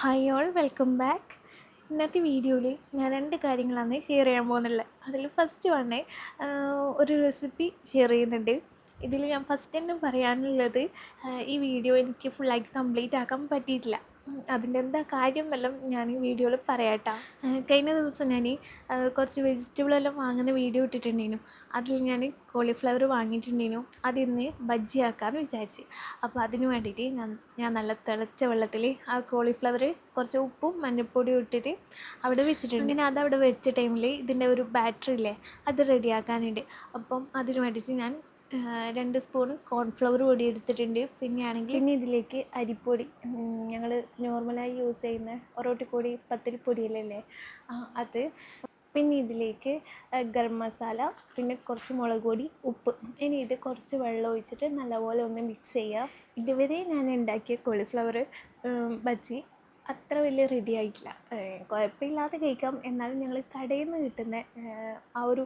Hi all welcome back ഇന്നത്തെ വീഡിയോയിൽ ഞാൻ രണ്ട് കാര്യങ്ങളാണ് ഷെയർ ചെയ്യാൻ പോകുന്നുള്ളത്. അതിൽ ഫസ്റ്റ് വണ്ണേ ഒരു റെസിപ്പി ഷെയർ ചെയ്യുന്നുണ്ട്. ഇതിൽ ഞാൻ ഫസ്റ്റ് തന്നെ പറയാനുള്ളത് ഈ വീഡിയോ എനിക്ക് ഫുള്ളായിട്ട് കംപ്ലീറ്റ് ആക്കാൻ പറ്റിയിട്ടില്ല. അതിന്റെ എന്താ കാര്യം എല്ലാം ഞാൻ ഈ വീഡിയോയിൽ പറയാട്ടോ. കഴിഞ്ഞ ദിവസം ഞാൻ കുറച്ച് വെജിറ്റബിൾ എല്ലാം വാങ്ങുന്ന വീഡിയോ ഇട്ടിട്ടുണ്ടായിരുന്നു അതിൽ ഞാൻ കോളിഫ്ലവർ വാങ്ങിയിട്ടുണ്ടായിരുന്നു അതിന്ന് ബജ്ജി ആക്കാമെന്ന് വിചാരിച്ച്. അപ്പോൾ അതിന് വേണ്ടിയിട്ട് ഞാൻ ഞാൻ നല്ല തിളച്ച വെള്ളത്തിൽ ആ കോളിഫ്ലവർ കുറച്ച് ഉപ്പും മഞ്ഞൾപ്പൊടിയും ഇട്ടിട്ട് അവിടെ വെച്ചിട്ടുണ്ട്. അങ്ങനെ അത് അവിടെ വെച്ച ടൈമിൽ ഇതിന്റെ ഒരു ബാറ്ററി ഇല്ലേ അത് റെഡിയാക്കാനുണ്ട് അപ്പം അതിന് വേണ്ടിയിട്ട് ഞാൻ രണ്ട് സ്പൂൺ കോൺഫ്ലവർ പൊടി എടുത്തിട്ടുണ്ട്. പിന്നെ ആണെങ്കിൽ പിന്നെ ഇതിലേക്ക് അരിപ്പൊടി. ഞങ്ങൾ നോർമലായി യൂസ് ചെയ്യുന്ന ഒറോട്ടിപ്പൊടി പത്തിരിപ്പൊടിയല്ലേ? ആ, അത് പിന്നെ ഇതിലേക്ക് ഗരം മസാല പിന്നെ കുറച്ച് മുളക് പൊടി ഉപ്പ്. ഇനി ഇത് കുറച്ച് വെള്ളം ഒഴിച്ചിട്ട് നല്ലപോലെ ഒന്ന് മിക്സ് ചെയ്യാം. ഇതുവരെ ഞാൻ ഉണ്ടാക്കിയ കോളിഫ്ലവർ ബജ്ജി അത്ര വലിയ റെഡി ആയിട്ടില്ല. കുഴപ്പമില്ലാത്ത കുഴപ്പമില്ലാതെ കഴിക്കാം. എന്നാലും ഞങ്ങൾ കടയിൽ നിന്ന് കിട്ടുന്ന ആ ഒരു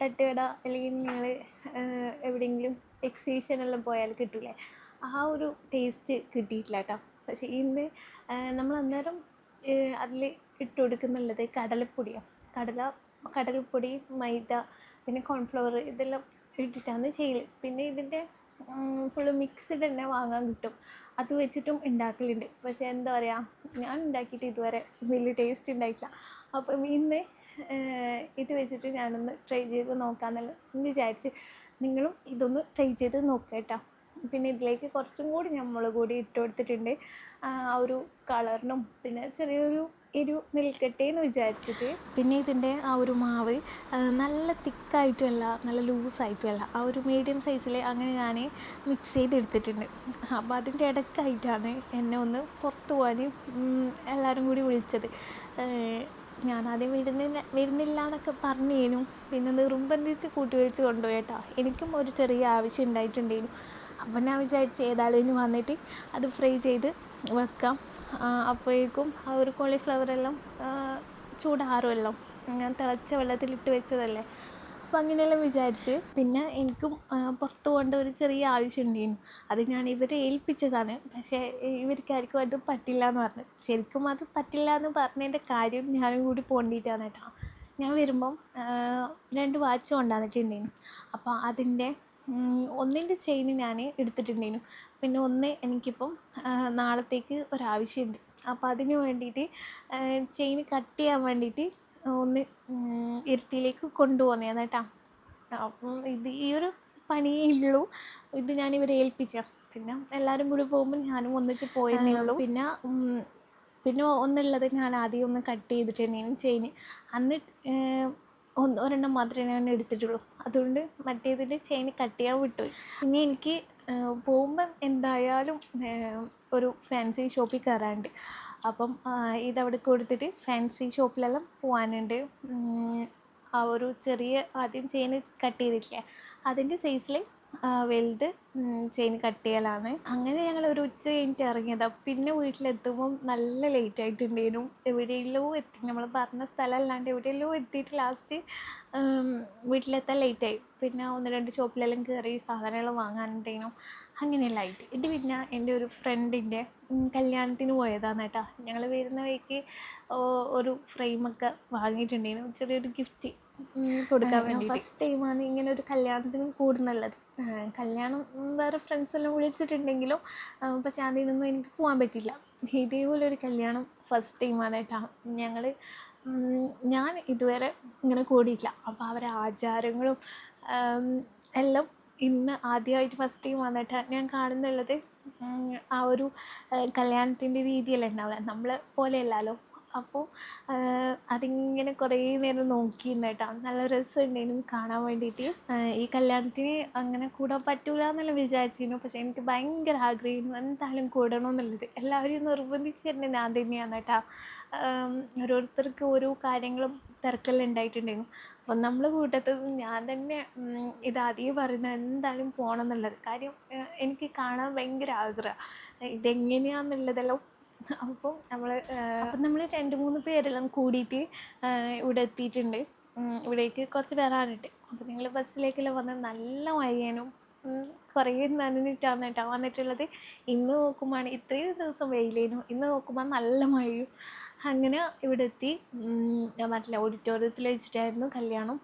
തട്ടുകട അല്ലെങ്കിൽ ഞങ്ങൾ എവിടെയെങ്കിലും എക്സിബിഷനെല്ലാം പോയാൽ കിട്ടില്ലേ ആ ഒരു ടേസ്റ്റ് കിട്ടിയിട്ടില്ല കേട്ടോ. പക്ഷേ ഇന്ന് നമ്മൾ അന്നേരം അതിൽ ഇട്ട് കൊടുക്കുന്നുള്ളത് കടലപ്പൊടിയാണ് കടല കടലപ്പൊടി മൈദ പിന്നെ കോൺഫ്ലവർ ഇതെല്ലാം ഇട്ടിട്ടാണ് ചെയ്യൽ പിന്നെ ഇതിന്റെ ഫുള്ള് മിക്സ്ഡ് തന്നെ വാങ്ങാൻ കിട്ടും. അത് വെച്ചിട്ടും ഉണ്ടാക്കലുണ്ട് പക്ഷേ എന്താ പറയുക ഞാൻ ഉണ്ടാക്കിയിട്ട് ഇതുവരെ വലിയ ടേസ്റ്റ് ഉണ്ടായിട്ടില്ല അപ്പം ഇന്ന് ഇത് വെച്ചിട്ട് ഞാനൊന്ന് ട്രൈ ചെയ്ത് നോക്കാമെന്നുള്ള വിചാരിച്ച് നിങ്ങളും ഇതൊന്ന് ട്രൈ ചെയ്ത് നോക്കുക കേട്ടോ പിന്നെ ഇതിലേക്ക് കുറച്ചും കൂടി ഞമ്മൾ കൂടി ഇട്ട് കൊടുത്തിട്ടുണ്ട്. ആ ഒരു കളറിനും പിന്നെ ചെറിയൊരു എരിവ് നിൽക്കട്ടെ എന്ന് വിചാരിച്ചിട്ട് പിന്നെ ഇതിന്റെ ആ ഒരു മാവ് നല്ല തിക്കായിട്ടുമല്ല നല്ല ലൂസായിട്ടുമല്ല ആ ഒരു മീഡിയം സൈസിൽ അങ്ങനെ ഞാൻ മിക്സ് ചെയ്തെടുത്തിട്ടുണ്ട്. അപ്പോൾ അതിന്റെ ഇടയ്ക്കായിട്ടാണ് എന്നെ ഒന്ന് പുറത്ത് പോകാൻ എല്ലാവരും കൂടി വിളിച്ചത്. ഞാൻ ആദ്യം വരുന്നില്ല വരുന്നില്ല എന്നൊക്കെ പറഞ്ഞേനു. പിന്നെ നിർബന്ധിച്ച് കൂട്ടി കൊണ്ടുപോയി കേട്ടോ. എനിക്കും ഒരു ചെറിയ ആവശ്യം ഉണ്ടായിട്ടുണ്ടേനു. അപ്പം ഞാൻ വിചാരിച്ച് ഏതായാലും വന്നിട്ട് അത് ഫ്രൈ ചെയ്ത് വെക്കാം. അപ്പോഴേക്കും ആ ഒരു കോളിഫ്ലവർ എല്ലാം ചൂടാറുമല്ലോ തിളച്ച വെള്ളത്തിലിട്ട് വെച്ചതല്ലേ. അപ്പോൾ അങ്ങനെയെല്ലാം വിചാരിച്ച് പിന്നെ എനിക്കും പുറത്ത് പോകേണ്ട ഒരു ചെറിയ ആവശ്യം ഉണ്ടായിരുന്നു. അത് ഞാൻ ഇവരെ ഏൽപ്പിച്ചതാണ്. പക്ഷേ ഇവർക്കാർക്കും അത് പറ്റില്ല എന്ന് പറഞ്ഞു. ശരിക്കും അത് പറ്റില്ല എന്ന് പറഞ്ഞതിന്റെ കാര്യം ഞാനും കൂടി പോകേണ്ടിയിട്ടാണ് കേട്ടോ. ഞാൻ വരുമ്പം രണ്ട് വാച്ച് കൊണ്ടുവന്നിട്ടുണ്ടായിരുന്നു അപ്പോൾ അതിന്റെ ഒന്നിന്റെ ചെയിൻ ഞാൻ എടുത്തിട്ടുണ്ടായിരുന്നു പിന്നെ ഒന്ന് എനിക്കിപ്പം നാളത്തേക്ക് ഒരാവശ്യമുണ്ട് അപ്പോൾ അതിന് വേണ്ടിയിട്ട് ചെയിൻ കട്ട് ചെയ്യാൻ വേണ്ടിയിട്ട് ഒന്ന് ഇരട്ടിയിലേക്ക് കൊണ്ടുപോകുന്നതാണ് കേട്ടോ അപ്പം ഇത് ഈ ഒരു പണിയേ ഉള്ളൂ ഇത് ഞാൻ ഇവരെ ഏൽപ്പിച്ച. പിന്നെ എല്ലാവരും കൂടി പോകുമ്പോൾ ഞാനും ഒന്നിച്ച് പോയെന്നേ ഉള്ളൂ പിന്നെ പിന്നെ ഒന്നുള്ളത് ഞാൻ ആദ്യം ഒന്ന് കട്ട് ചെയ്തിട്ടുണ്ടായിരുന്നു ചെയിൻ അന്ന് ഒന്ന് ഒരെണ്ണം മാത്രമേ ഞാൻ എടുത്തിട്ടുള്ളൂ. അതുകൊണ്ട് മറ്റേതിൽ ചെയിൻ കട്ട് ചെയ്യാൻ ഇനി എനിക്ക് പോകുമ്പം എന്തായാലും ഒരു ഫാൻസി ഷോപ്പിൽ കയറാനുണ്ട്. അപ്പം ഇത് ഇതവിടെ കൊടുത്തിട്ട് ഫാൻസി ഷോപ്പിലെല്ലാം പോകാനുണ്ട്. ആ ഒരു ചെറിയ ആദ്യം ചെയിൻ കട്ട് ചെയ്തിട്ടില്ലേ അതിന്റെ സൈസിൽ വലുത് ചെയിൻ കട്ട് ചെയ്യലാണ് അങ്ങനെ ഞങ്ങൾ ഒരു ഉച്ച കഴിഞ്ഞിട്ട് ഇറങ്ങിയതാണ് പിന്നെ വീട്ടിലെത്തുമ്പോൾ നല്ല ലേറ്റ് ആയിട്ടുണ്ടേനു എവിടെയല്ലോ എത്തി നമ്മൾ പറഞ്ഞ സ്ഥലം അല്ലാണ്ട് എവിടെയെല്ലോ എത്തിയിട്ട് ലാസ്റ്റ് വീട്ടിലെത്താൻ ലേറ്റായി പിന്നെ ഒന്ന് രണ്ട് ഷോപ്പിലെല്ലാം കയറി സാധനങ്ങൾ വാങ്ങാനുണ്ടേനു അങ്ങനെയെല്ലാം ആയിട്ട്. ഇത് പിന്നെ എന്റെ ഒരു ഫ്രണ്ടിന്റെ കല്യാണത്തിന് പോയതാണ് കേട്ടോ. ഞങ്ങൾ വരുന്ന വഴിക്ക് ഒരു ഫ്രെയിമൊക്കെ വാങ്ങിയിട്ടുണ്ടായിരുന്നു. ചെറിയൊരു ഗിഫ്റ്റ് കൊടുക്കാൻ വേണ്ടി ഫസ്റ്റ് ടൈമാണ് ഇങ്ങനെ ഒരു കല്യാണത്തിന് കൂടുന്നുള്ളത്. കല്യാണം വേറെ ഫ്രണ്ട്സ് എല്ലാം വിളിച്ചിട്ടുണ്ടെങ്കിലും പക്ഷെ അതിനൊന്നും എനിക്ക് പോകാൻ പറ്റില്ല. ഇതേപോലെ ഒരു കല്യാണം ഫസ്റ്റ് ടൈമാണ് കേട്ടോ. ഞങ്ങൾ ഞാൻ ഇതുവരെ ഇങ്ങനെ കൂടിയില്ല അപ്പോൾ അവരെ ആചാരങ്ങളും എല്ലാം ഇന്ന് ആദ്യമായിട്ട് ഫസ്റ്റ് ടൈം വന്നിട്ട് ഞാൻ കാണുന്നുള്ളത്. ആ ഒരു കല്യാണത്തിന്റെ രീതിയല്ല ഉണ്ടാവില്ല നമ്മളെ പോലെയല്ലല്ലോ അപ്പോൾ അതിങ്ങനെ കുറേ നേരം നോക്കിയിരുന്നു കേട്ടോ നല്ല രസമുണ്ടായിരുന്നു കാണാൻ വേണ്ടിയിട്ട്. ഈ കല്യാണത്തിന് അങ്ങനെ കൂടാൻ പറ്റൂല എന്നെല്ലാം വിചാരിച്ചിരുന്നു. പക്ഷേ എനിക്ക് ഭയങ്കര ആഗ്രഹമായിരുന്നു. എന്തായാലും കൂടണം എന്നുള്ളത് എല്ലാവരും നിർബന്ധിച്ച് തന്നെ ഞാൻ തന്നെയാണ് കേട്ടോ. ഓരോരുത്തർക്ക് ഓരോ കാര്യങ്ങളും തിരക്കെല്ലാം ഉണ്ടായിട്ടുണ്ടായിരുന്നു. അപ്പം നമ്മളെ കൂട്ടത്തിൽ ഞാൻ തന്നെ ഇത് ഇതാദ്യം പറയുന്നത് എന്തായാലും പോകണം എന്നുള്ളത് കാര്യം എനിക്ക് കാണാൻ ഭയങ്കര ആഗ്രഹം ഇതെങ്ങനെയാണെന്നുള്ളതെല്ലാം അപ്പോൾ നമ്മൾ അപ്പം നമ്മൾ രണ്ട് മൂന്ന് പേരെല്ലാം കൂടിയിട്ട് ഇവിടെ എത്തിയിട്ടുണ്ട്. ഇവിടേക്ക് കുറച്ച് വരാനുണ്ട് അപ്പോൾ നിങ്ങൾ ബസ്സിലേക്കെല്ലാം വന്ന് നല്ല മഴയാനും കുറേ നനഞ്ഞിട്ടാണ് കേട്ടോ വന്നിട്ടുള്ളത്. ഇന്ന് നോക്കുമ്പോൾ ഇത്രയും ദിവസം വെയിലേനു ഇന്ന് നോക്കുമ്പോൾ നല്ല മഴയും. അങ്ങനെ ഇവിടെ എത്തി. ഞാൻ പറഞ്ഞില്ല ഓഡിറ്റോറിയത്തിൽ വെച്ചിട്ടായിരുന്നു കല്യാണം.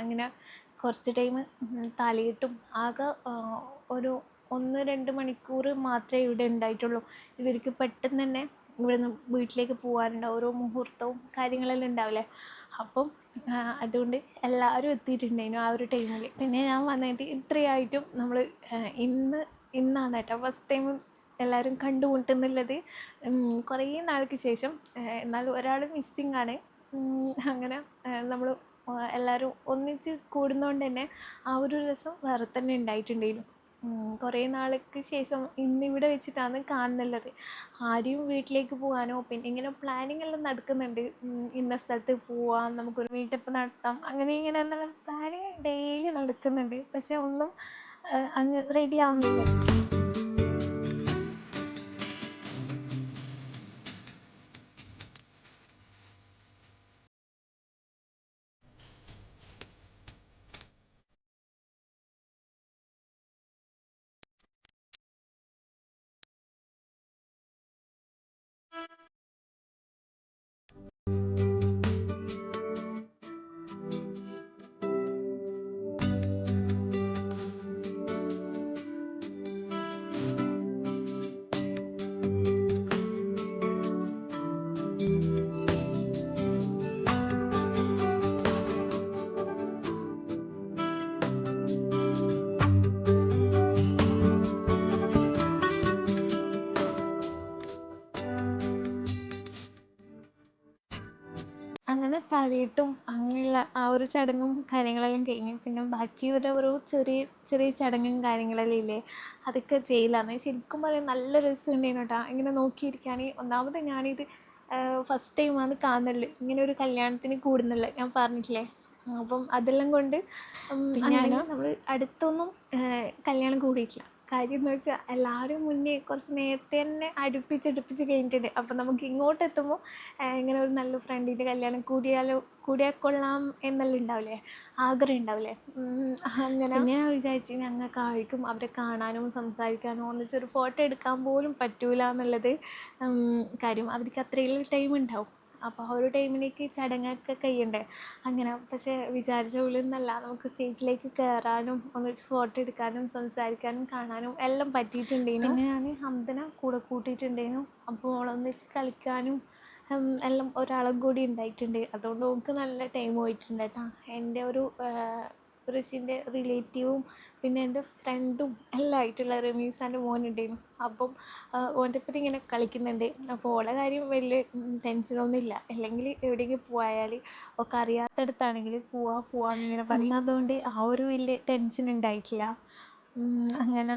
അങ്ങനെ കുറച്ച് ടൈം തലയിട്ടും ആകെ ഒരു ഒന്ന് രണ്ട് മണിക്കൂർ മാത്രമേ ഇവിടെ ഉണ്ടായിട്ടുള്ളൂ. ഇവർക്ക് പെട്ടെന്ന് തന്നെ ഇവിടുന്ന് വീട്ടിലേക്ക് പോകാനുണ്ടാവും ഓരോ മുഹൂർത്തവും കാര്യങ്ങളെല്ലാം ഉണ്ടാവില്ലേ? അപ്പം അതുകൊണ്ട് എല്ലാവരും എത്തിയിട്ടുണ്ടായിരുന്നു ആ ഒരു ടൈമിൽ പിന്നെ ഞാൻ വന്നിട്ട് ഇത്രയായിട്ടും നമ്മൾ ഇന്ന് ഇന്നാണ് കേട്ടോ ഫസ്റ്റ് ടൈം എല്ലാവരും കണ്ടുമുട്ടുന്നുള്ളത്. കുറേ നാൾക്ക് ശേഷം എന്നാലും ഒരാൾ മിസ്സിങ് ആണ്. അങ്ങനെ നമ്മൾ എല്ലാവരും ഒന്നിച്ച് കൂടുന്നതുകൊണ്ട് തന്നെ ആ ഒരു രസം വേറെ തന്നെ ഉണ്ടായിട്ടുണ്ടായിരുന്നു. കുറേ നാൾക്ക് ശേഷം ഇന്നിവിടെ വെച്ചിട്ടാണ് കാണുന്നുള്ളത്. ആരെയും വീട്ടിലേക്ക് പോകാനോ പിന്നെ ഇങ്ങനെ പ്ലാനിങ് എല്ലാം നടക്കുന്നുണ്ട്. ഇന്ന സ്ഥലത്ത് പോവാം നമുക്കൊരു മീറ്റപ്പ് നടത്താം. അങ്ങനെ ഇങ്ങനെ എന്നുള്ള പ്ലാനിങ് ഡെയിലി നടക്കുന്നുണ്ട്. പക്ഷെ ഒന്നും അങ്ങ് റെഡി ആവുന്നില്ല. അങ്ങനെ തലയിട്ടും അങ്ങനെയുള്ള ആ ഒരു ചടങ്ങും കാര്യങ്ങളെല്ലാം കഴിഞ്ഞ് പിന്നെ ബാക്കി ഒരു ഒരു ചെറിയ ചെറിയ ചടങ്ങും കാര്യങ്ങളെല്ലാം ഇല്ലേ? അതൊക്കെ ചെയ്യലാന്ന്. ശരിക്കും പറയാൻ നല്ല രസമുണ്ടായിരുന്നു കേട്ടോ. ഇങ്ങനെ നോക്കിയിരിക്കാൻ ഒന്നാമത് ഞാനിത് ഫസ്റ്റ് ടൈമാണ് കാണുന്നുള്ളു ഇങ്ങനെ ഒരു കല്യാണത്തിന് കൂടുന്നുള്ളത്. ഞാൻ പറഞ്ഞിട്ടില്ലേ? അപ്പം അതെല്ലാം കൊണ്ട് നമ്മൾ അടുത്തൊന്നും കല്യാണം കൂടിയിട്ടില്ല. കാര്യം എന്ന് വെച്ചാൽ എല്ലാവരും മുന്നേ കുറച്ച് നേരത്തെ തന്നെ അടുപ്പിച്ച് അടുപ്പിച്ച് കഴിഞ്ഞിട്ടുണ്ട്. അപ്പം നമുക്ക് ഇങ്ങോട്ട് എത്തുമ്പോൾ ഇങ്ങനെ ഒരു നല്ല ഫ്രണ്ടിന്റെ കല്യാണം കൂടിയാലോ കൂടിയാൽ കൊള്ളാം എന്നെല്ലാം ഉണ്ടാവില്ലേ ആഗ്രഹം ഉണ്ടാവില്ലേ അങ്ങനെ ഞാൻ വിചാരിച്ചു ഞങ്ങൾക്ക് ആയിരിക്കും അവരെ കാണാനും സംസാരിക്കാനും ഒന്നിച്ചൊരു ഫോട്ടോ എടുക്കാൻ പോലും പറ്റൂല എന്നുള്ളത് കാര്യം അവർക്ക് അത്രയും ടൈം ഉണ്ടാവും അപ്പോൾ ആ ഒരു ടൈമിലേക്ക് ചടങ്ങൊക്കെ കഴിയണ്ടേ? അങ്ങനെ പക്ഷേ വിചാരിച്ച പോലെ ഒന്നല്ല. നമുക്ക് സ്റ്റേജിലേക്ക് കയറാനും ഒന്നിച്ച് ഫോട്ടോ എടുക്കാനും സംസാരിക്കാനും കാണാനും എല്ലാം പറ്റിയിട്ടുണ്ടായിരുന്നു പിന്നെ ഞാൻ ഹംദന കൂടെ കൂട്ടിയിട്ടുണ്ടായിരുന്നു അപ്പോൾ ഓളൊന്നിച്ച് കളിക്കാനും എല്ലാം ഒരാളും കൂടി ഉണ്ടായിട്ടുണ്ട്. അതുകൊണ്ട് നമുക്ക് നല്ല ടൈം പോയിട്ടുണ്ട് കേട്ടോ എന്റെ ഒരു ഋഷിന്റെ റിലേറ്റീവും പിന്നെ എന്റെ ഫ്രണ്ടും എല്ലാം ആയിട്ടുള്ള റമീസാന്റെ മോനുണ്ടായിരുന്നു. അപ്പം ഓന്റെ ഒപ്പം ഇങ്ങനെ കളിക്കുന്നുണ്ട്. അപ്പോൾ ഓളെ കാര്യം വലിയ ടെൻഷനൊന്നും ഇല്ല. അല്ലെങ്കിൽ എവിടെയെങ്കിലും പോയാൽ ഒക്കെ അറിയാത്തടത്താണെങ്കിൽ പോവാ പോവാന്ന് ഇങ്ങനെ പറഞ്ഞതുകൊണ്ട് ആ ഒരു വലിയ ടെൻഷൻ ഉണ്ടായിട്ടില്ല. അങ്ങനെ.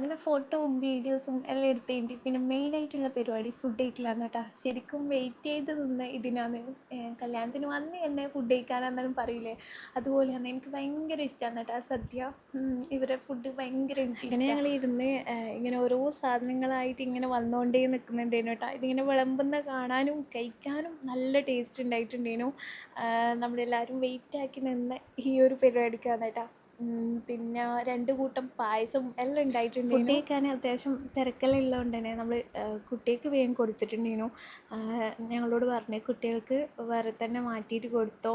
അങ്ങനെ ഫോട്ടോവും വീഡിയോസും എല്ലാം എടുത്ത് കഴിഞ്ഞിട്ട് പിന്നെ മെയിനായിട്ടുള്ള പരിപാടി ഫുഡ് കഴിക്കലാണ് കേട്ടോ. ശരിക്കും വെയിറ്റ് ചെയ്ത് നിന്ന് ഇതിനാണ്. കല്യാണത്തിന് വന്ന് എന്നെ ഫുഡ് കഴിക്കാനാണെന്നാലും പറയില്ലേ? അതുപോലെയാണ് എനിക്ക് ഭയങ്കര ഇഷ്ടമാണ് കേട്ടോ സദ്യ. ഇവരെ ഫുഡ് ഭയങ്കര ഇങ്ങനെ ഞങ്ങൾ ഇരുന്ന് ഇങ്ങനെ ഓരോ സാധനങ്ങളായിട്ട് ഇങ്ങനെ വന്നുകൊണ്ടേ നിൽക്കുന്നുണ്ടായിരുന്നു കേട്ടോ. ഇതിങ്ങനെ വിളമ്പുന്ന കാണാനും കഴിക്കാനും നല്ല ടേസ്റ്റ് ഉണ്ടായിട്ടുണ്ടേനു. നമ്മളെല്ലാവരും വെയിറ്റ് ആക്കി നിന്ന ഈ ഒരു പരിപാടിക്കാണ് കേട്ടോ. പിന്നെ രണ്ട് കൂട്ടം പായസം എല്ലാം ഉണ്ടായിട്ടുണ്ട് ഫുഡ് കഴിക്കാൻ അത്യാവശ്യം തിരക്കെല്ലാം ഉള്ളതുകൊണ്ട് തന്നെ നമ്മൾ കുട്ടികൾക്ക് വേഗം കൊടുത്തിട്ടുണ്ടേനു. ഞങ്ങളോട് പറഞ്ഞു കുട്ടികൾക്ക് വേറെ തന്നെ മാറ്റിയിട്ട് കൊടുത്തോ.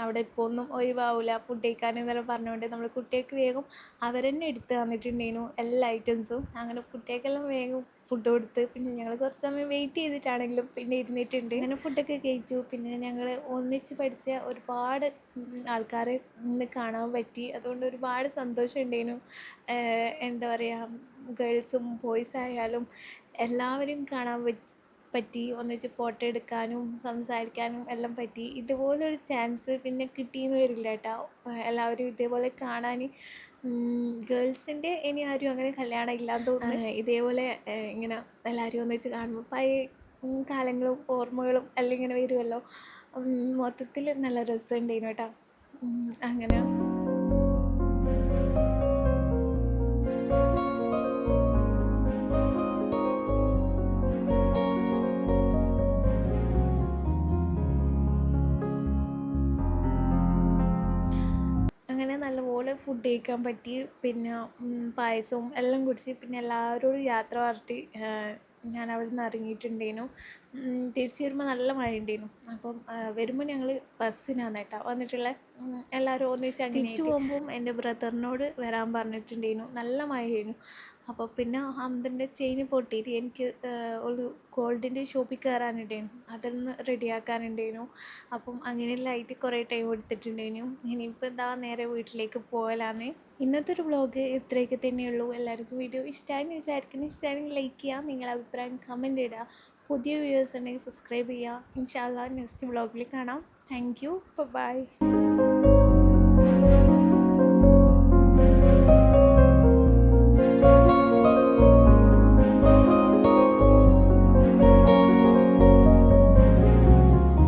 അവിടെ ഇപ്പോൾ ഒന്നും ഒഴിവാവില്ല ഫുഡ് കഴിക്കാൻ എന്നെല്ലാം പറഞ്ഞുകൊണ്ട് നമ്മൾ കുട്ടികൾക്ക് വേഗം അവരെന്നെ എടുത്ത് തന്നിട്ടുണ്ടേനു എല്ലാ ഐറ്റംസും അങ്ങനെ കുട്ടികൾക്കെല്ലാം വേഗം ഫുഡ് കൊടുത്ത് പിന്നെ ഞങ്ങൾ കുറച്ച് സമയം വെയിറ്റ് ചെയ്തിട്ടാണെങ്കിലും പിന്നെ ഇരുന്നിട്ടുണ്ട്. അങ്ങനെ ഫുഡൊക്കെ കഴിച്ചു. പിന്നെ ഞങ്ങൾ ഒന്നിച്ച് പഠിച്ച ഒരുപാട് ആൾക്കാരെ ഇന്ന് കാണാൻ പറ്റി. അതുകൊണ്ട് ഒരുപാട് സന്തോഷം ഉണ്ടായിരുന്നു. എന്താ പറയുക ഗേൾസും ബോയ്സ് ആയാലും എല്ലാവരും കാണാൻ പറ്റി പറ്റി ഒന്നിച്ച് ഫോട്ടോ എടുക്കാനും സംസാരിക്കാനും എല്ലാം പറ്റി. ഇതുപോലൊരു ചാൻസ് പിന്നെ കിട്ടിയെന്ന് വരില്ല കേട്ടോ എല്ലാവരും ഇതേപോലെ കാണാൻ ഗേൾസിന്റെ ഇനി ആരും അങ്ങനെ കല്യാണം ഇല്ലാന്ന് തോന്നുന്നു. ഇതേപോലെ ഇങ്ങനെ എല്ലാവരും ഒന്നിച്ച് കാണുമ്പോൾ പഴയ കാലങ്ങളും ഓർമ്മകളും എല്ലാം ഇങ്ങനെ വരുമല്ലോ മൊത്തത്തിൽ നല്ല രസമുണ്ടായിരുന്നു കേട്ടോ അങ്ങനെ അങ്ങനെ. ഫുഡ് കഴിക്കാൻ പറ്റി. പിന്നെ പായസവും എല്ലാം കുടിച്ച് പിന്നെ എല്ലാവരോടും യാത്ര പറഞ്ഞിട്ട് ഞാൻ അവിടെ നിന്ന് ഇറങ്ങിയിട്ടുണ്ടേനു തിരിച്ചു വരുമ്പോൾ നല്ല മഴ ഉണ്ടായിരുന്നു അപ്പം വരുമ്പോൾ ഞങ്ങൾ ബസ്സിനാണ് കേട്ടോ വന്നിട്ടുള്ളത് ഉം, എല്ലാവരും ഒന്നിച്ച് തിരിച്ചു പോകുമ്പോൾ പോകുമ്പം എന്റെ ബ്രദറിനോട് വരാൻ പറഞ്ഞിട്ടുണ്ടായിരുന്നു നല്ല മഴയായിരുന്നു അപ്പോൾ പിന്നെ ഹംദന്റെ ചെയിൻ പൊട്ടിയിട്ട് എനിക്ക് ഒരു ഗോൾഡിന്റെ ഷോപ്പിൽ കയറാനുണ്ടായിരുന്നു അതൊന്ന് റെഡിയാക്കാനുണ്ടായിരുന്നു അപ്പം അങ്ങനെ ലൈറ്റ് കുറേ ടൈം എടുത്തിട്ടുണ്ടായിരുന്നു ഇനിയിപ്പോൾ എന്താ നേരെ വീട്ടിലേക്ക് പോകലാന്ന് ഇന്നത്തെ ഒരു വ്ളോഗ് ഇത്രയൊക്കെ തന്നെയുള്ളൂ എല്ലാവർക്കും വീഡിയോ ഇഷ്ടമായെന്ന് വിചാരിക്കുന്നു. ഇഷ്ടമായെങ്കിൽ ലൈക്ക് ചെയ്യുക നിങ്ങളുടെ അഭിപ്രായം കമന്റ് ഇടുക പുതിയ വ്യൂവേഴ്സ് ഉണ്ടെങ്കിൽ സബ്സ്ക്രൈബ് ചെയ്യുക ഇൻഷാല്ല നെക്സ്റ്റ് വ്ളോഗിൽ കാണാം. Thank you by